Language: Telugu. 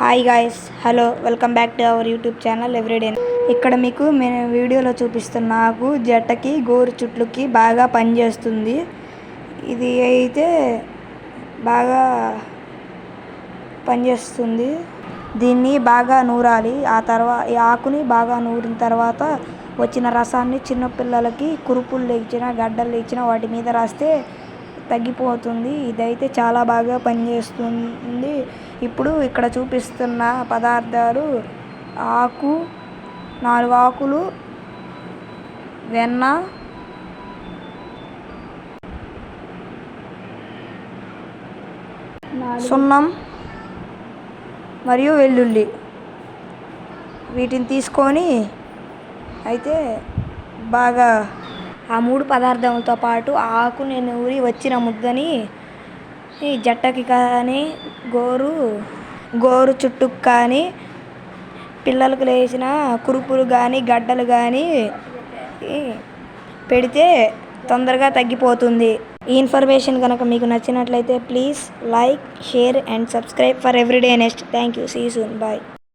Hi guys hello welcome back to our YouTube channel everyday ఇక్కడ మీకు నేను వీడియోలో చూపిస్తున్న ఆకు జట్టకి గోరు చుట్లుకి బాగా పనిచేస్తుంది. ఇది అయితే బాగా పనిచేస్తుంది. దీన్ని బాగా నూరాలి. ఆ తర్వాత ఈ ఆకుని బాగా నూరిన తర్వాత వచ్చిన రసాన్ని చిన్నపిల్లలకి కురుపులు లేచిన గడ్డలు లేచిన వాటి మీద రాస్తే తగ్గిపోతుంది. ఇదైతే చాలా బాగా పనిచేస్తుంది. ఇప్పుడు ఇక్కడ చూపిస్తున్న పదార్థాలు ఆకు నాలుగు ఆకులు వెన్న సున్నం మరియు వెల్లుల్లి. వీటిని తీసుకొని అయితే బాగా ఆ మూడు పదార్థాలతో పాటు ఆకు నేను ఊరి వచ్చిన ముద్దని ఈ జట్టకి కానీ గోరు గోరు చుట్టుకు కానీ పిల్లలకు లేచిన కురుపులు కానీ గడ్డలు కానీ పెడితే తొందరగా తగ్గిపోతుంది. ఈ ఇన్ఫర్మేషన్ కనుక మీకు నచ్చినట్లయితే please like share and subscribe for everyday next. Thank you. See soon. Bye.